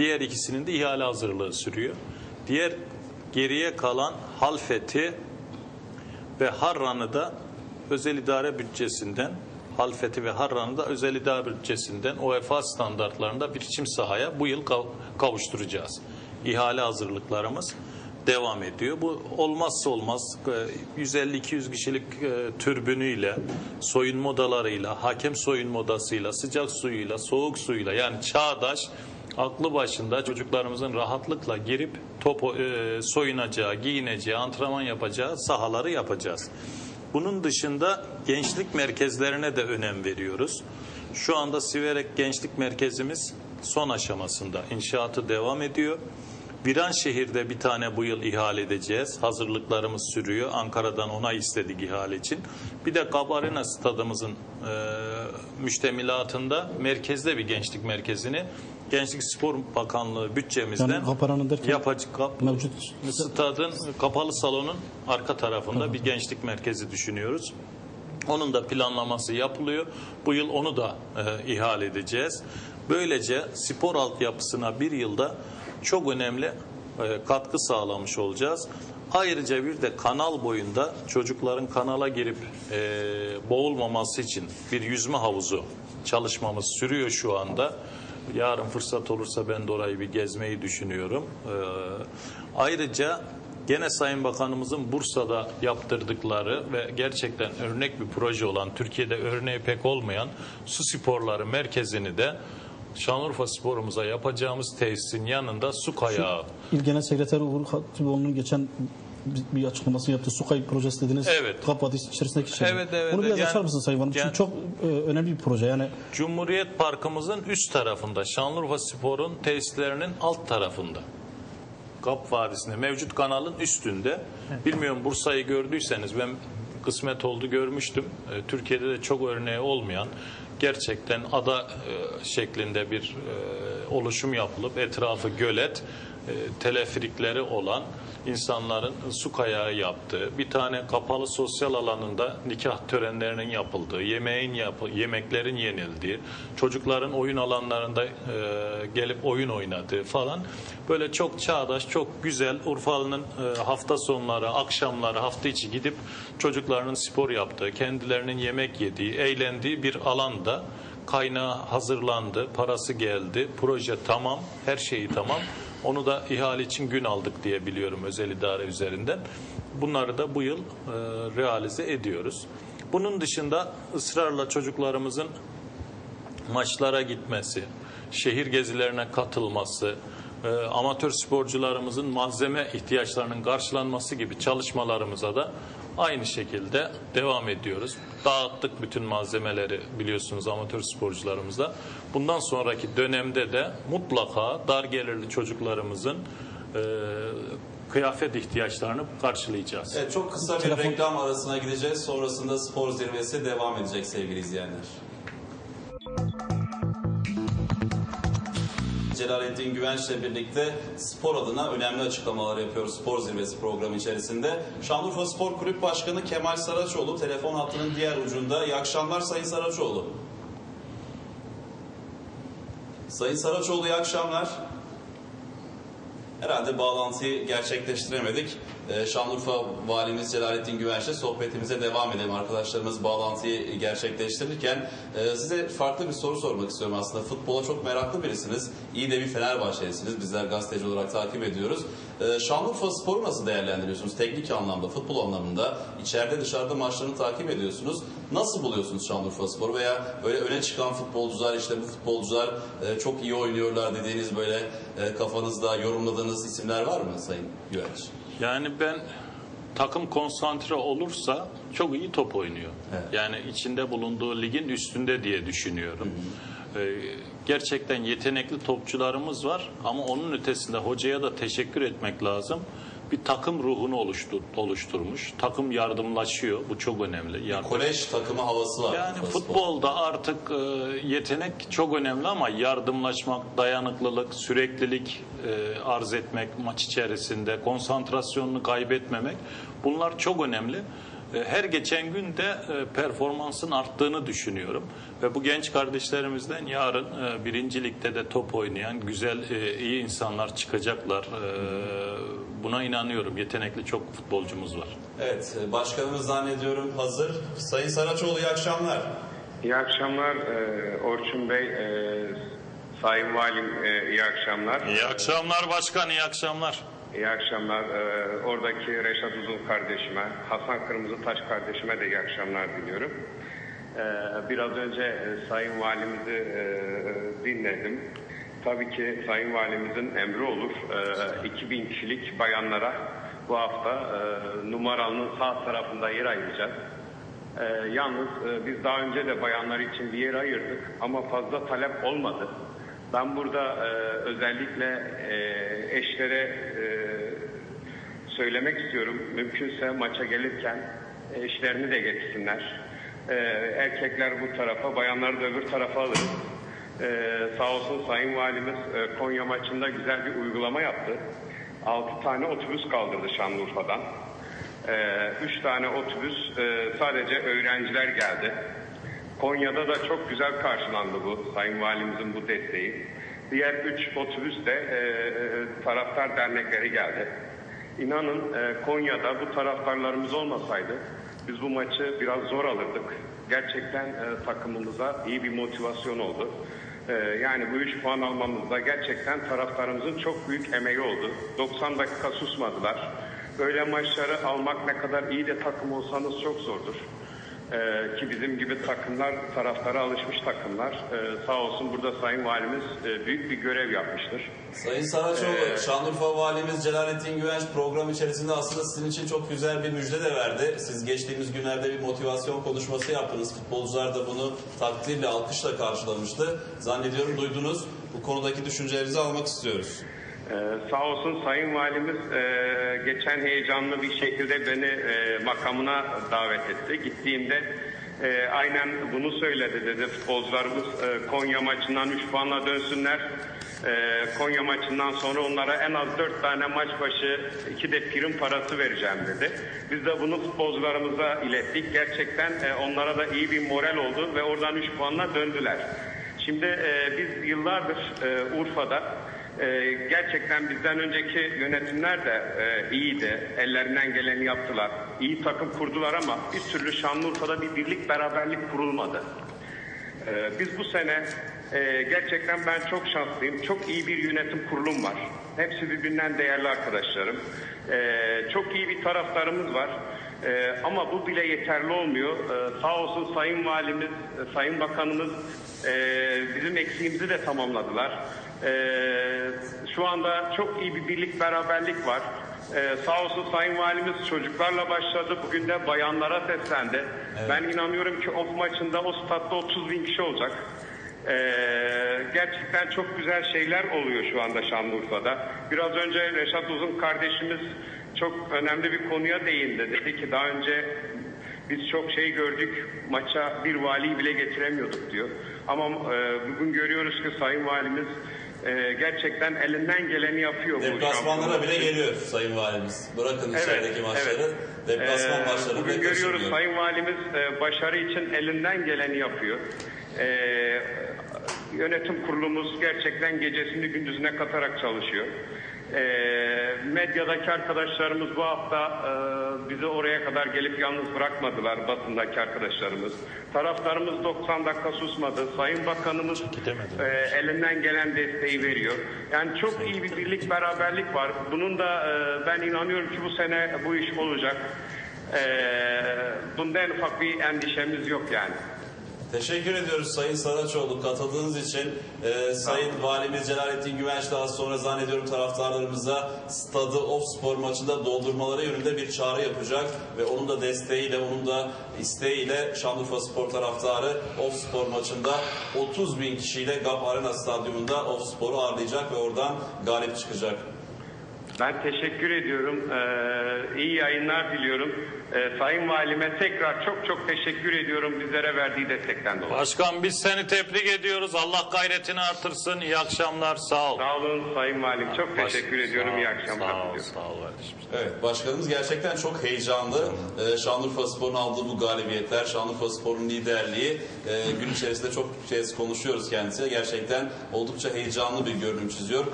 Diğer ikisinin de ihale hazırlığı sürüyor. Diğer geriye kalan Halfeti ve Harran'ı da özel idare bütçesinden Halfeti ve Harran'ı da özel idare bütçesinden UEFA standartlarında bir biçim sahaya bu yıl kav- kavuşturacağız. İhale hazırlıklarımız devam ediyor. Bu olmazsa olmaz e, 150-200 kişilik e, türbünüyle, soyunma odalarıyla, hakem soyunma odasıyla, sıcak suyuyla, soğuk suyuyla yani çağdaş aklı başında çocuklarımızın rahatlıkla girip top e, soyunacağı, giyineceği, antrenman yapacağı sahaları yapacağız. Bunun dışında gençlik merkezlerine de önem veriyoruz. Şu anda Siverek Gençlik Merkezimiz son aşamasında. İnşaatı devam ediyor. Viranşehir'de bir tane bu yıl ihale edeceğiz. Hazırlıklarımız sürüyor. Ankara'dan onay istedik ihale için. Bir de Kabarina stadımızın e, müştemilatında merkezde bir gençlik merkezini Gençlik Spor Bakanlığı bütçemizden Yani kap, mevcut stadın kapalı salonun arka tarafında bir gençlik merkezi düşünüyoruz. Onun da planlaması yapılıyor. Bu yıl onu da e, ihale edeceğiz. Böylece spor altyapısına bir yılda çok önemli e, katkı sağlamış olacağız. Ayrıca bir de kanal boyunda çocukların kanala girip e, boğulmaması için bir yüzme havuzu çalışmamız sürüyor şu anda. Yarın fırsat olursa ben de orayı bir gezmeyi düşünüyorum. E, ayrıca Gene Sayın Bakanımızın Bursa'da yaptırdıkları ve gerçekten örnek bir proje olan, Türkiye'de örneği pek olmayan su sporları merkezini de Şanlıurfa sporumuza yapacağımız tesisin yanında su kayağı. İl Genel Sekreteri Uğur Hatipoğlu'nun geçen bir bir açıklaması yaptı. Su projesi dediniz. Evet. Kap Vadisi içerisindeki şey. Evet, evet, Bunu biraz yani- açar mısın Sayın? Çünkü yani- çok e, önemli bir proje. Yani Cumhuriyet Parkımızın üst tarafında, Şanlıurfa Spor'un tesislerinin alt tarafında. Kap Vadisi'nde mevcut kanalın üstünde. Bilmiyorum Bursa'yı gördüyseniz ben kısmet oldu görmüştüm. Ee, Türkiye'de de çok örneği olmayan gerçekten ada e, şeklinde bir e, oluşum yapılıp etrafı gölet, e, teleferikleri olan insanların su kayağı yaptığı, bir tane kapalı sosyal alanında nikah törenlerinin yapıldığı, yemeğin yapı, yemeklerin yenildiği, çocukların oyun alanlarında e, gelip oyun oynadığı falan böyle çok çağdaş, çok güzel Urfalı'nın e, hafta sonları, akşamları, hafta içi gidip çocuklarının spor yaptığı, kendilerinin yemek yediği, eğlendiği bir alanda kaynağı hazırlandı, parası geldi, proje tamam, her şeyi tamam. Onu da ihale için gün aldık diye biliyorum özel idare üzerinden. Bunları da bu yıl e, realize ediyoruz. Bunun dışında ısrarla çocuklarımızın maçlara gitmesi, şehir gezilerine katılması, e, amatör sporcularımızın malzeme ihtiyaçlarının karşılanması gibi çalışmalarımıza da aynı şekilde devam ediyoruz. Dağıttık bütün malzemeleri biliyorsunuz amatör sporcularımıza. Bundan sonraki dönemde de mutlaka dar gelirli çocuklarımızın e, kıyafet ihtiyaçlarını karşılayacağız. Evet, çok kısa bir Telefon- reklam arasına gideceğiz. Sonrasında spor zirvesi devam edecek sevgili izleyenler. Celalettin Güvenç'le birlikte spor adına önemli açıklamalar yapıyoruz spor zirvesi programı içerisinde. Şanlıurfa Spor Kulüp Başkanı Kemal Saraçoğlu telefon hattının diğer ucunda. İyi akşamlar Sayın Saraçoğlu. Sayın Saraçoğlu iyi akşamlar. Herhalde bağlantıyı gerçekleştiremedik. Ee, Şanlıurfa Valimiz Celalettin Güvenç'le sohbetimize devam edelim. Arkadaşlarımız bağlantıyı gerçekleştirirken e, size farklı bir soru sormak istiyorum aslında. Futbola çok meraklı birisiniz. İyi de bir Fenerbahçelisiniz. Bizler gazeteci olarak takip ediyoruz. Ee, Şanlıurfa Spor'u nasıl değerlendiriyorsunuz? Teknik anlamda, futbol anlamında. içeride dışarıda maçlarını takip ediyorsunuz. Nasıl buluyorsunuz Şanlıurfa Spor'u veya böyle öne çıkan futbolcular işte bu futbolcular e, çok iyi oynuyorlar dediğiniz böyle e, kafanızda yorumladığınız isimler var mı Sayın Güvenç? Yani ben takım konsantre olursa çok iyi top oynuyor. Evet. Yani içinde bulunduğu ligin üstünde diye düşünüyorum. Ee, gerçekten yetenekli topçularımız var ama onun ötesinde hocaya da teşekkür etmek lazım. Bir takım ruhunu oluştur, oluşturmuş. Takım yardımlaşıyor. Bu çok önemli. Yardım- Kolej takımı havası var. yani Futbol. futbolda artık e, yetenek çok önemli ama yardımlaşmak, dayanıklılık, süreklilik e, arz etmek maç içerisinde, konsantrasyonunu kaybetmemek bunlar çok önemli. E, Her geçen gün de e, performansın arttığını düşünüyorum. Ve bu genç kardeşlerimizden yarın e, birinci ligde de top oynayan güzel, iyi insanlar çıkacaklar. Buna inanıyorum. Yetenekli çok futbolcumuz var. Evet, başkanımız zannediyorum hazır. Sayın Saraçoğlu iyi akşamlar. İyi akşamlar Orçun Bey, Sayın Valim iyi akşamlar. İyi akşamlar başkan, iyi akşamlar. İyi akşamlar. E, oradaki Reşat Uzun kardeşime, Hasan Kırmızıtaş kardeşime de iyi akşamlar diliyorum. E, biraz önce e, Sayın Valimizi e, dinledim. Tabii ki Sayın Valimizin emri olur. E, 2000 kişilik bayanlara bu hafta e, numaranın sağ tarafında yer ayıracağız. Ee, yalnız e, biz daha önce de bayanlar için bir yer ayırdık ama fazla talep olmadı. Ben burada e, özellikle e, eşlere e, söylemek istiyorum. Mümkünse maça gelirken eşlerini de getirsinler. E, erkekler bu tarafa, bayanları da öbür tarafa alırız. E, sağ olsun Sayın Valimiz e, Konya maçında güzel bir uygulama yaptı. 6 tane otobüs kaldırdı Şanlıurfa'dan. Ee, üç tane otobüs e, sadece öğrenciler geldi. Konya'da da çok güzel karşılandı bu Sayın Valimizin bu desteği. Diğer üç otobüs de e, e, taraftar dernekleri geldi. İnanın e, Konya'da bu taraftarlarımız olmasaydı biz bu maçı biraz zor alırdık. Gerçekten e, takımımıza iyi bir motivasyon oldu. E, yani bu üç puan almamızda gerçekten taraftarımızın çok büyük emeği oldu. 90 dakika susmadılar. Böyle maçları almak ne kadar iyi de takım olsanız çok zordur. Ee, ki bizim gibi takımlar, taraftara alışmış takımlar. Ee, sağ olsun burada Sayın Valimiz e, büyük bir görev yapmıştır. Sayın Saraçoğlu, Ee, Şanlıurfa Valimiz Celalettin Güvenç program içerisinde aslında sizin için çok güzel bir müjde de verdi. Siz geçtiğimiz günlerde bir motivasyon konuşması yaptınız. Futbolcular da bunu takdirle, alkışla karşılamıştı. Zannediyorum duydunuz. Bu konudaki düşüncelerinizi almak istiyoruz. Ee, sağ olsun Sayın Valimiz e, geçen heyecanlı bir şekilde beni e, makamına davet etti. Gittiğimde e, aynen bunu söyledi dedi futbolcularımız e, Konya maçından 3 puanla dönsünler. E, Konya maçından sonra onlara en az 4 tane maç başı 2 de prim parası vereceğim dedi. Biz de bunu futbolcularımıza ilettik. Gerçekten e, onlara da iyi bir moral oldu ve oradan 3 puanla döndüler. Şimdi e, biz yıllardır e, Urfa'da ee, gerçekten bizden önceki yönetimler de e, iyiydi. Ellerinden geleni yaptılar. İyi takım kurdular ama bir türlü Şanlıurfa'da bir birlik beraberlik kurulmadı. Ee, biz bu sene e, gerçekten ben çok şanslıyım. Çok iyi bir yönetim kurulum var. Hepsi birbirinden değerli arkadaşlarım. Ee, çok iyi bir taraftarımız var. Ee, ama bu bile yeterli olmuyor. Ee, sağ olsun Sayın Valimiz, e, Sayın Bakanımız e, bizim eksiğimizi de tamamladılar. Ee, şu anda çok iyi bir birlik beraberlik var. Ee, sağ olsun Sayın Valimiz çocuklarla başladı. Bugün de bayanlara seslendi. Ben inanıyorum ki of maçında o statta 30 bin kişi olacak. Ee, gerçekten çok güzel şeyler oluyor şu anda Şanlıurfa'da. Biraz önce Reşat Uzun kardeşimiz çok önemli bir konuya değindi. Dedi ki daha önce biz çok şey gördük, maça bir vali bile getiremiyorduk diyor. Ama e, bugün görüyoruz ki Sayın Valimiz e, gerçekten elinden geleni yapıyor. Deplasmanlara bile için. geliyor Sayın Valimiz. Bırakın Evet, içerideki maçları. evet. Deplasman Ee, maçlarını Bugün görüyoruz. Sayın Valimiz e, başarı için elinden geleni yapıyor. Ee, yönetim kurulumuz gerçekten gecesini gündüzüne katarak çalışıyor. Ee, medyadaki arkadaşlarımız bu hafta e, bizi oraya kadar gelip yalnız bırakmadılar basındaki arkadaşlarımız. Taraftarımız 90 dakika susmadı. Sayın Bakanımız e, elinden gelen desteği veriyor. Yani çok iyi bir birlik beraberlik var. Bunun da e, ben inanıyorum ki bu sene bu iş olacak. E, bunda en ufak bir endişemiz yok yani. Teşekkür ediyoruz Sayın Saraçoğlu katıldığınız için. Ee, Sayın Valimiz Celalettin Güvenç daha sonra zannediyorum taraftarlarımıza stadı Off Spor maçında doldurmaları yönünde bir çağrı yapacak ve onun da desteğiyle, onun da isteğiyle Şanlıurfa Spor taraftarı Off Spor maçında 30 bin kişiyle GAP Arena Stadyumunda Off Spor'u ağırlayacak ve oradan galip çıkacak. Ben teşekkür ediyorum. Ee, iyi yayınlar diliyorum. Ee, Sayın Valime tekrar çok çok teşekkür ediyorum bizlere verdiği destekten dolayı. Başkan biz seni tebrik ediyoruz. Allah gayretini artırsın. İyi akşamlar. Sağ ol. Sağ olun Sayın Valim. Çok teşekkür Baş- ediyorum. sağ ol, İyi akşamlar Sağ ol, diliyorum. sağ ol kardeşim. Evet, başkanımız gerçekten çok heyecanlı. Ee, Şanlıurfa Spor'un aldığı bu galibiyetler, Şanlıurfa Spor'un liderliği e, gün içerisinde çok kez konuşuyoruz kendisiyle. Gerçekten oldukça heyecanlı bir görünüm çiziyor.